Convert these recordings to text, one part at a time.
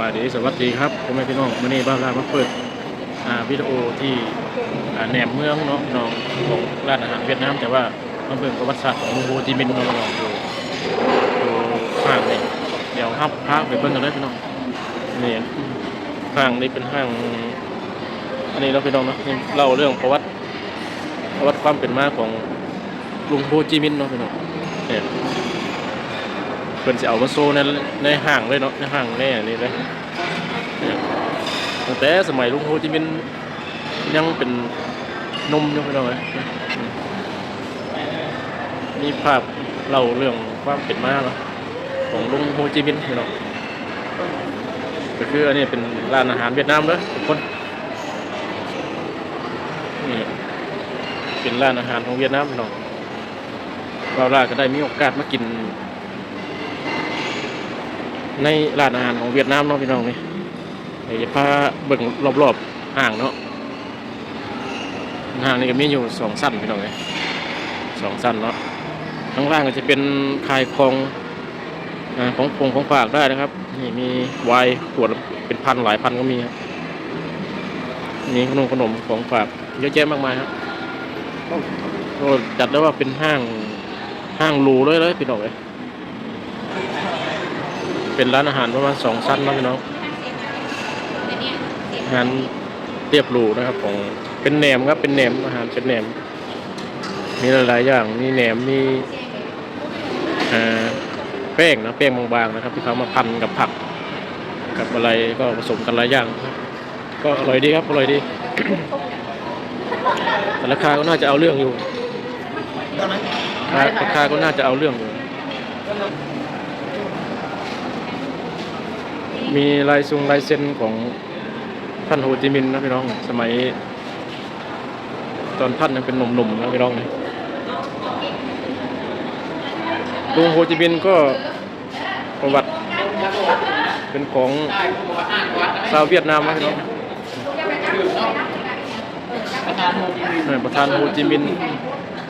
บายดีสวัสดีครับพ่อแม่พี่น้องวันนี้บ้านลามาเปิดวิดีโอที่แหนมเมืองเนาะน้องของร้านอาหารเวียดนามแต่ว่ามาเบิ่งประวัติศาสตร์ของเมืองโฮจิมินห์น้องอยู่อยู่ห้างนี่เดี๋ยวห้างพาไปเบิ่งกันเลยพี่น้องนี่ห้างนี้เป็นห้าง อันนี้เราพี่น้องเนาะเล่าเรื่องประวัติประวัติความเป็นมาของกรุงโฮจิมินห์เนาะพี่น้องเนี่ย พิ่นจะเอามาโซ่ในในห้างเลยเนาะในห้างแน่นี่เลยตั้งแต่สมัยลุงโฮจิมินห์ยังเป็นนมยู่พี่น้องเลยมีภาพเล่าเรื่องความเป็นมาเนาะของลุงโฮจิมินห์พี่น้องก็คืออันนี้เป็นร้านอาหารเวียดนามเด้อทุกคนนี่เป็นร้านอาหารของเวียดนามพี่น้องเราล่าก็ได้มีโอกาสมากิน ในร้านอาหารของเวียดนามเนาะพี่น้องนี่เดี๋ยวจะพาเบิ่งรอบๆห้างเนาะห้างนี่ก็มีอยู่สองสั้นพี่น้องเลยสองสั้นเนาะข้างล่างก็จะเป็นขายของอของพงของฝากได้นะครับ นี่มีวน์ขวดเป็นพันหลายพันก็มีครับมีขนมขนมของฝากเยอะแยะมากมายครับก็จัดได้ว่าเป็นห้างห้างรูเลยเลยพี่น้องเลย เป็นร้านอาหารประมาณสองชั้นนะพี่น้องอาหารเรียบหรูนะครับของเป็นแหนมครับเป็นแหนมอาหารเป็นแหนม มีหลายๆอย่างมีแหนมมีอ่าแป้งนะแป้งบางๆนะครับ ที่เขามาพันกับผัก กับอะไรก็ผสมกันหลายอย่างครับก็อร่อยดีครับอร่อยดีแต่ราคาก็น่าจะเอาเรื่องอยู่ราราคาก็น่าจะเอาเรื่องอยู่ มีลายทรงลายเซ็นของท่านโฮจิมินห์นะพี่น้อง สมัย ตอนท่านยังเป็นหนุ่มๆนะพี่น้องนะลุงโฮจิมินห์ก็ประวัติเป็นของชาวเวียดนามนะพี่น้องประธานโฮจิมินห์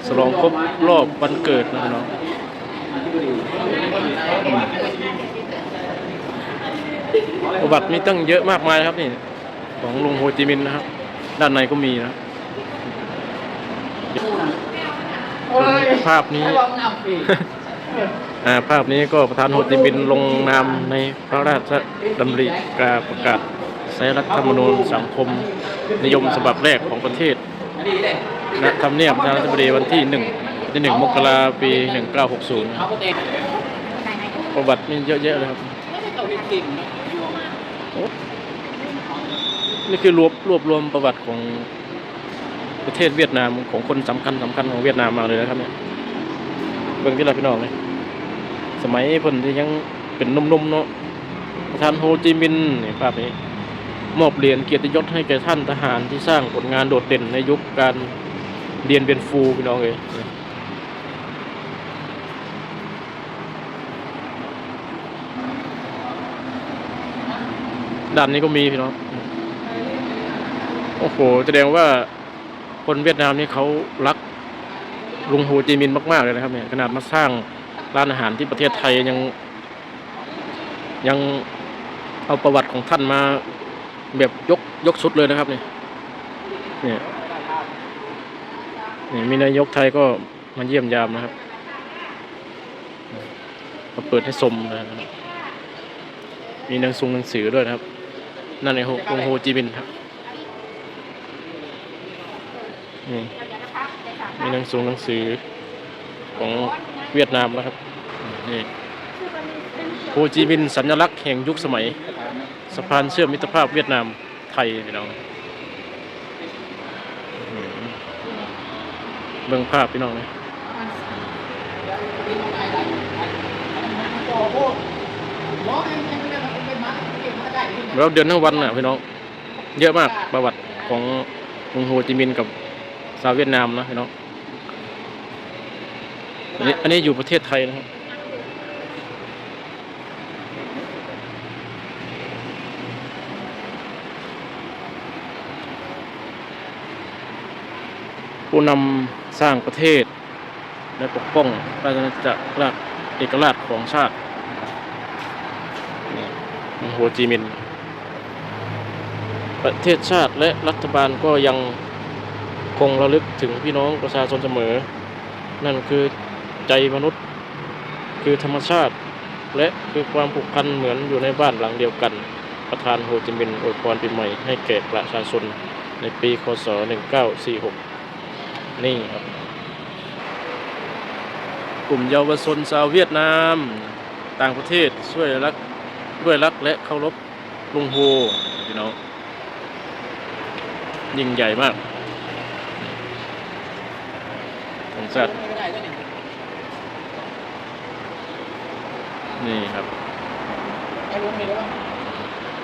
ฉลองครบรอบวันเกิดนะพี่น้อง ประวัติมีตั้งเยอะมากมายนะครับนี่ ของลุงโฮจิมินห์นะครับ ด้านในก็มีนะภาพนี้ อ่าภาพนี้ก็ประธานโฮจิมินห์ลงนามในพระราชดำริการประกาศใช้รัฐธรรมนูญสังคม นิยมฉบับแรกของประเทศณทำเนียบประธานาธิบดีวันที่หนึ่งที่หนึ่งมกราปี 1960นะครับประวัติมีเยอะแยะเลยครับ นี่คือรวบรวบรวมประวัติของประเทศเวียดนามของคนสำคัญสำคัญของเวียดนามมาเลยนะครับเนี่ยเบิ่งที่เราพี่น้องเลยสมัยเพิ่นที่ยังเป็นนุ่มๆเนาะประธานโฮจิมินห์นี่ภาพนี้มอบเหรียญเกียรติยศให้แก่ท่านทหารที่สร้างผลงานโดดเด่นในยุคการเรียนเบียนฟูพี่น้องเลย ด้านนี้ก็มีพี่น้อง โอ้โหแสดงว่าคนเวียดนามนี่เขารักลุงโฮจิมินห์มาก ๆ เลยนะครับเนี่ยขนาดมาสร้างร้านอาหารที่ประเทศไทยยัง ยังเอาประวัติของท่านมาแบบยกยกสุดเลยนะครับเนี่ยเนี่ยเนี่ยมีนายกไทยก็มาเยี่ยมยามนะครับมาเปิดให้ชมนะครับมีหนังซุงหนังสือด้วยนะครับ นั่นไอ้โฮลุงโฮจิมินห์ครับนี่มีหนังสือหนังสือของเวียดนามแล้วครับนี่โฮจิมินห์สัญลักษณ์แห่งยุคสมัย สะพานเชื่อมมิตรภาพเวียดนามไทยพี่น้องอืมเบิ่งภาพพี่น้องเลย เราเดินทั้งวันน่ะพี่น้องเยอะมากประวัติของลุงโฮจิมินห์กับชาวเวียดนามนะพี่น้องอันนี้อันนี้อยู่ประเทศไทยนะครับผู้นำสร้างประเทศและปกป้องราชอาณาจักรเอกราชของชาติ โฮจิมินห์ประเทศชาติและรัฐบาลก็ยังคงระลึกถึงพี่น้องประชาชนเสมอ นั่นคือใจมนุษย์ คือธรรมชาติ และคือความผูกพันเหมือนอยู่ในบ้านหลังเดียวกัน ประธานโฮจิมินห์อวยพรปีใหม่ให้แก่ประชาชนในปีคศ 1946 นี่ครับ กลุ่มเยาวชนชาวเวียดนาม ต่างประเทศช่วยรัก ด้วยรักและเคารพลุงโฮพี่น้องยิ่งใหญ่มากสงสารนี่ครับ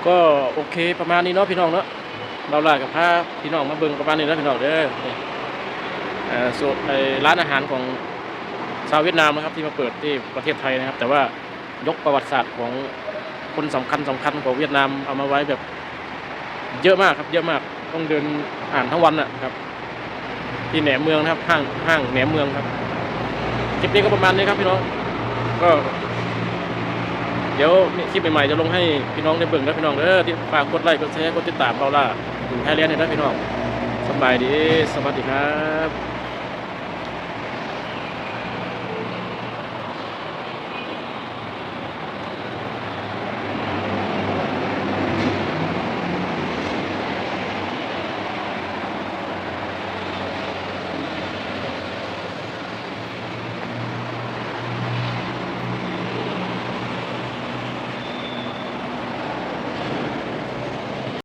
ก็โอเคประมาณนี้เนาะพี่น้องเนาะเราลากับพาพี่น้องมาเบิ่งประมาณนี้แล้วพี่น้องเด้อนี่เอ่อส่วนร้านอาหารของชาวเวียดนามนะครับที่มาเปิดที่ประเทศไทยนะครับ แต่ว่ายกประวัติศาสตร์ของ คนสำคัญสำคัญของเวียดนามเอามาไว้แบบ เยอะมากครับ เยอะมากต้องเดินอ่านทั้งวันนะครับ ที่แหนมเมืองนะครับ ห้างห้างแหนมเมืองครับคลิปนี้ก็ประมาณนี้ครับพี่น้องก็ เดี๋ยวคลิปใหม่ๆจะลงให้พี่น้องได้เบิ่งนะพี่น้องเด้อที่ฝากกดไลค์กดแชร์กดติดตามเราล่ะถึงไทยเรียนเนี่ยนะพี่น้องสบายดีสวัสดีครับ